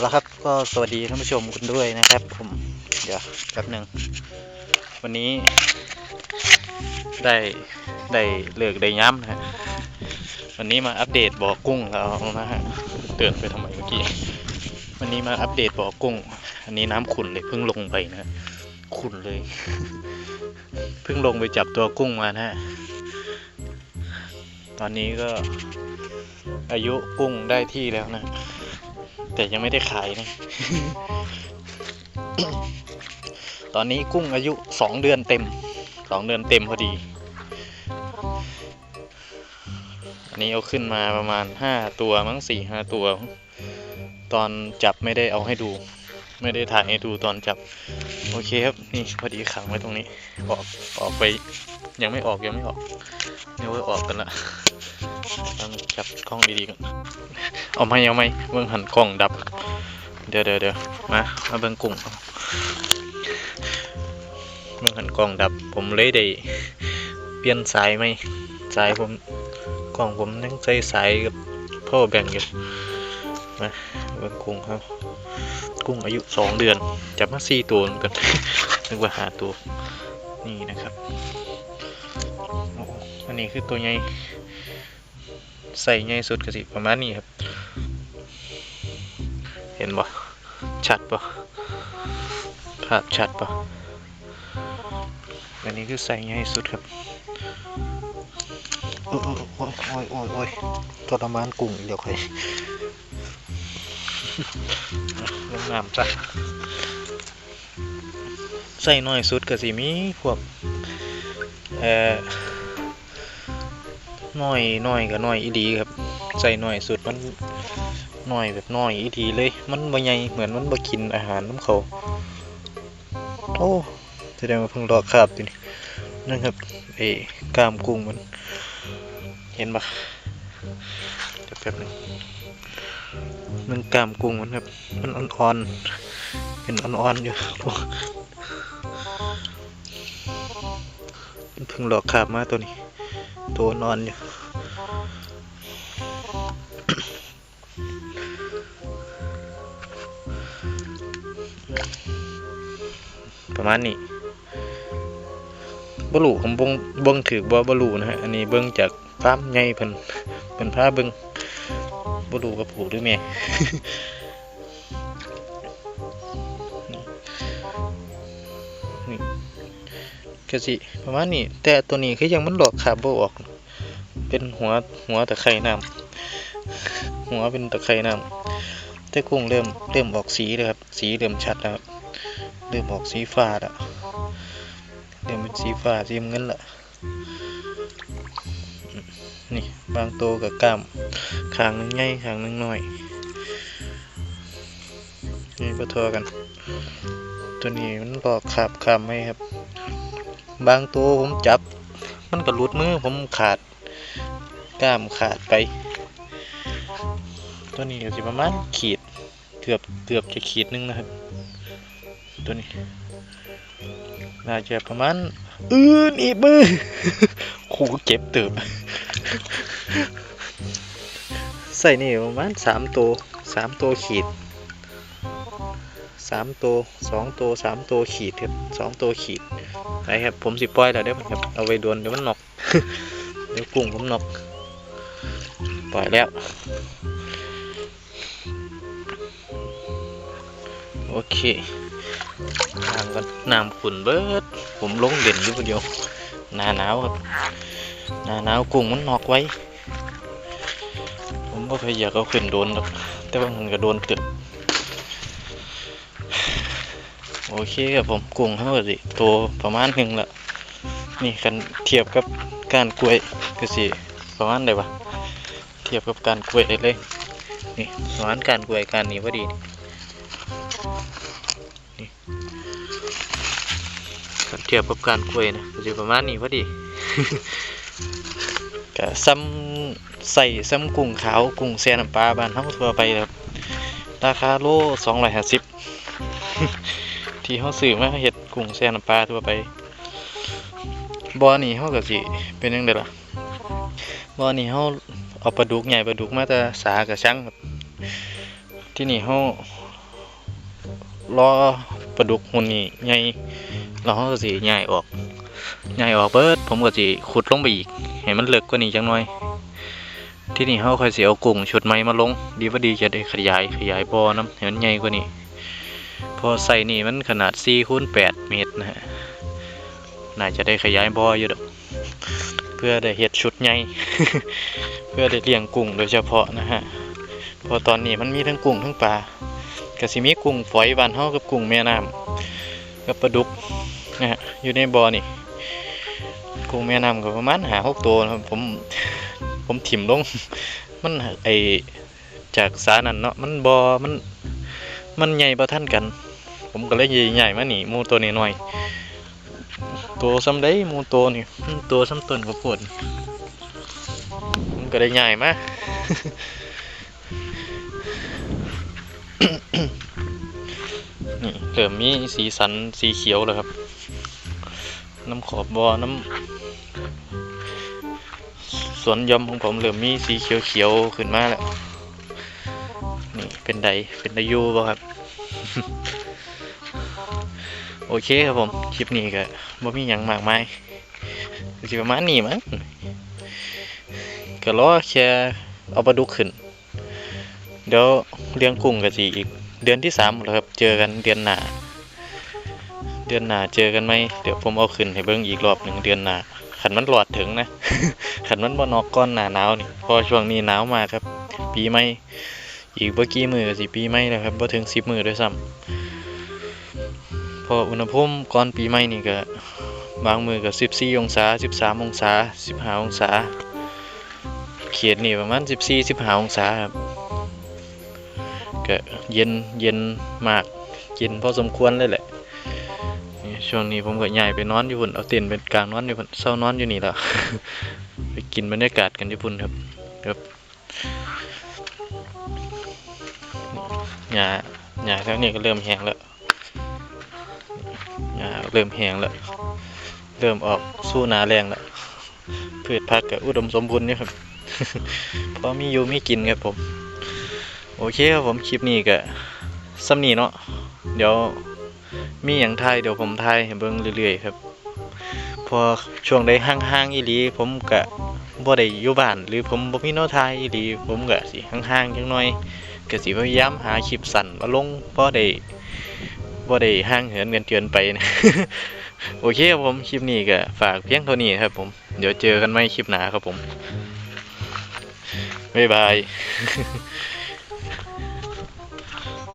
เอาละครับก็สวัสดีท่านผู้ชมกันด้วยนะครับผมเดี๋ยวแป๊บหนึ่งวันนี้ ได้ได้เลิกได้ย้ำนะฮะวันนี้มาอัปเดตบ่อกุ้งเรานะฮะเตือนไปทำไมเมื่อกี้วันนี้มาอัปเดตบ่อกุ้ง อันนี้น้ำขุ่นเลยเพิ่งลงไปนะฮะขุ่นเลย เพิ่งลงไปจับตัวกุ้งมานะฮะตอนนี้ก็อายุกุ้งได้ที่แล้วนะ แต่ยังไม่ได้ขายนะ ตอนนี้กุ้งอายุสองเดือนเต็มสองเดือนเต็มพอดี อันนี้เอาขึ้นมาประมาณห้าตัวมั้งสี่ห้าตัว ตอนจับไม่ได้เอาให้ดู ไม่ได้ถ่ายให้ดูตอนจับ โอเคครับ นี่พอดีขังไว้ตรงนี้ ออกออกไป ยังไม่ออกยังไม่ออก เดี๋ยวออกกันละต้องจับกล้องดีๆก่อนเอาไหมเอาไหมเบิ่งหันกล้องดับ เดี๋ยวเดี๋ยวเดี๋ยวมามาเบิ่งกุ้งเอาเบิ่งหันกล้องดับ ผมเลยได้เปลี่ยนสายไหมสายผมกล้องผมยังใช้สายกับพ่อแบ่งอยู่มาเบิ่งกุ้งครับ กุ้งอายุสองเดือนจับมาสี่ตัวกันนึกว่าหาตัวนี่นะครับ อันนี้คือตัวใหญ่ใส่ใหญ่สุดก็สิประมาณนี้ครับ เห็นบ่ชัดบ่ภาพชัดบ่อันนี้คือใส่ใหญ่สุดครับโอ้ยโอ้ยโอ้ยโอ้ยโอ้ยทรมานกุ้งเดี๋ยวค่อยลงน้ำจ้ะใส่น้อยสุดก็สิมีพวกเอ่อ น้อยน้อยก็น้อยอีดีครับ ใส่น้อยสุดมันน้อยแบบน้อยอีดีเลย มันบ่ใหญ่เหมือนมันบ่กินอาหารน้ำเขาโอ้แสดงว่าเพิ่งรอคาบตัวนี้นั่นครับไอ้กล้ามกุ้งมัน เห็นปะเดี๋ยวแป๊บนึงมันกล้ามกุ้งมันครับ มันอ่อนๆเป็นอ่อนๆอยู่มันเพิ่งรอคาบมาตัวนี้ ตัวนอนอยู่ประมาณนี้บลูผมเบงเบิ้งถือบ่บลูนะฮะ อันนี้เบิ้งจากฟามใหญ่เพิ่นเป็นพาเบิ้งบลูกับผูหรือแม่ ก็สิประมาณนี้ แต่ตัวนี้คือยังมันหลอกขาบบ่ออก เป็นหัวหัวตะไคร่น้ำหัวเป็นตะไคร่น้ำแต่กุ้งเริ่มเริ่มออกสีเลยครับ สีเริ่มชัดแล้วครับเริ่มออกสีฟ้าล้วเริ่มเป็นสีฟ้าสีเงินละนี่บางตัวกับกล้ามขางหนึงใหญ่ขางหนึงน้อยนี่ประทอกัน ตัวนี้มันหลอกขาบขามไหมครับ บางตัวผมจับ มันก็หลุดมือผมขาดกล้ามขาดไป ตัวนี้สิประมาณขีดเกือบเกือบจะขีดนึงนะครับ ตัวนี้น่าจะประมาณอื้อนีมือโหเก็บเติบใส่นี่ประมาณสามตัวสามตัวขีด สามตัวสองตัวสามตัวขีดครับสองตัวขีดไปครับผมสิปล่อยแล้วเดี๋ยวมันครับเอาไว้ดวนเดี๋ยวมันนอกเดี๋ยวกุ้งผมนอกปล่อยแล้ว โอเคทางกันน้ำขุ่นเบิดผมลงเด่นอยู่คนเดียวหน้าหนาวครับหน้าหนาวกุ้งมันนอกไว้ ผมก็พยายามเอาขึ้นโดนหรอกแต่ว่ามันก็โดนตึก โอเคครับผมกุ้งเขาก็สิโตประมาณหนึ่งละนี่กันเทียบกับการกล้วยก็สิประมาณไหนวะเทียบกับการกล้วยเลยนี่ประมาณการกล้วยการนี้พอดีนี่กันเทียบกับการกล้วยนะก็จะประมาณนี้พอดีก็ซ้ำใส่ซ้ำกุ้งขาวกุ้งแซน้ำปลาบ้านเฮาทั่วไปครับราคาโลสองร้อยห้าสิบ ที่เฮาซื้อมาเฮ็ดกุ้งแซ่น้ำปลาทั่วไปบ่อนี้เฮาก็สิเป็นจังไดล่ะบ่อนี้เฮาเอาปลาดุกใหญ่ปลาดุกมาแต่สากับช่างครับที่นี่เขารอปลาดุกหุ่นนี่ใหญ่เราก็สิใหญ่ออกใหญ่ออกเบิดผมก็สิขุดลงไปอีกให้มันเลิกกว่านี้จังหน่อยที่นี่เขาค่อยสิเอากุ้งชุดใหม่มาลง ดีว่าดีจะได้ขยายขยายบ่อน้ำให้มันใหญ่กว่านี้ พอใส่นี่มันขนาด4คูณ8เมตรนะฮะน่าจะได้ขยายบ่ออยู่ดอกเพื่อได้เฮ็ดชุดใหญ่เพื่อได้เลี้ยงกุ้งโดยเฉพาะนะฮะเพอตอนนี้มันมีทั้งกุ้งทั้งปลาก็สิมีกุ้งฝอยบานเฮากับกุ้งแม่น้ำกับปลาดุกนะฮะอยู่ในบ่อนี่กุ้งแม่น้ำก็ประมาณหาหกตัวนะครับผมผมถิ่มลง มันไอจากสานั่นเนาะมันบอมัน มันใหญ่ประท่านกัน ผมก็เลยใหญ่ใหญ่มาหนีมูตัวนี้หน่อยตัวซ้ำได้มูตัวนี่ตัวซ้ำต้นข้าวดมันก็ได้ใหญ่มานี่เริ่มมีสีสันสีเขียวแล้วครับ น้ำขอบบอน้ำสวนยอมของผมเริ่มมีสีเขียวๆขึ้นมาแล้ว เป็นไดเป็นไดอยูบ่ครับ โอเคครับผม คลิปนี้ก็บ่มีหยังมากมายสิประมาณนี้มั้งก็รอแค่เอาปลาดุกขึ้น เดี๋ยวเลี้ยงกุ้งก็สิอีก เดือนที่สามแล้วครับ เจอกันเดือนหน้า เดือนหน้าเจอกันไหมเดี๋ยวผมเอาขึ้นให้เบิ่งอีกรอบหนึ่งเดือนหน้าขันมันหลอดถึงนะขันมันบ่นอกก้อนหนาหนาวนี่พอช่วงนี้หนาวมากครับ ปีใหม่ อีกบ่อกี่มือก็สิปีใหม่แล้วครับบ่ถึง10มือด้วยซ้ำพออุณหภูมิก่อนปีใหม่นี่ก็บางมือก็14องศา13องศา15องศา เขตนี่ประมาณ14 15องศาครับก็เย็นเย็นมากเย็นพอสมควรเลยแหละช่วงนี้ผมก็ย้ายไปนอนอยู่พุ่นเอาเต็นท์เป็นกลางนอนอยู่พุ่นเศร้านอนอยู่นี่แล้วไปกินบรรยากาศกันอยู่พุ่นครับครับ หญ้าหญ้าแถวนี้ก็เริ่มแห้งแล้วหญ้าเริ่มแห้งแล้ว เริ่มออกสู้หนาแรงแล้วพืชผักก็อุดมสมบูรณ์อยู่ครับพอมีอยู่มีกินครับผม โอเคครับผมคลิปนี้ก็ซ้ำนี้เนาะเดี๋ยวมีอย่างไทยเดี๋ยวผมไทยให้เบิ่งเรื่อยๆครับ พอช่วงใดห่างๆอีหลี ผมก็บ่ได้อยู่บ้านหรือผมบ่มีแนวทยอีหลี ผมก็สิห่างๆจังหน่อย ก็สิพยายามหาคลิปสั้นมาลงบ่ได้บ่ได้ห่างเหินกันเตือนไปนะโอเคครับผมคลิปนี้ก็ฝากเพียงเท่านี้ครับผมเดี๋ยวเจอกันใหม่คลิปหน้าครับผมบ๊ายบาย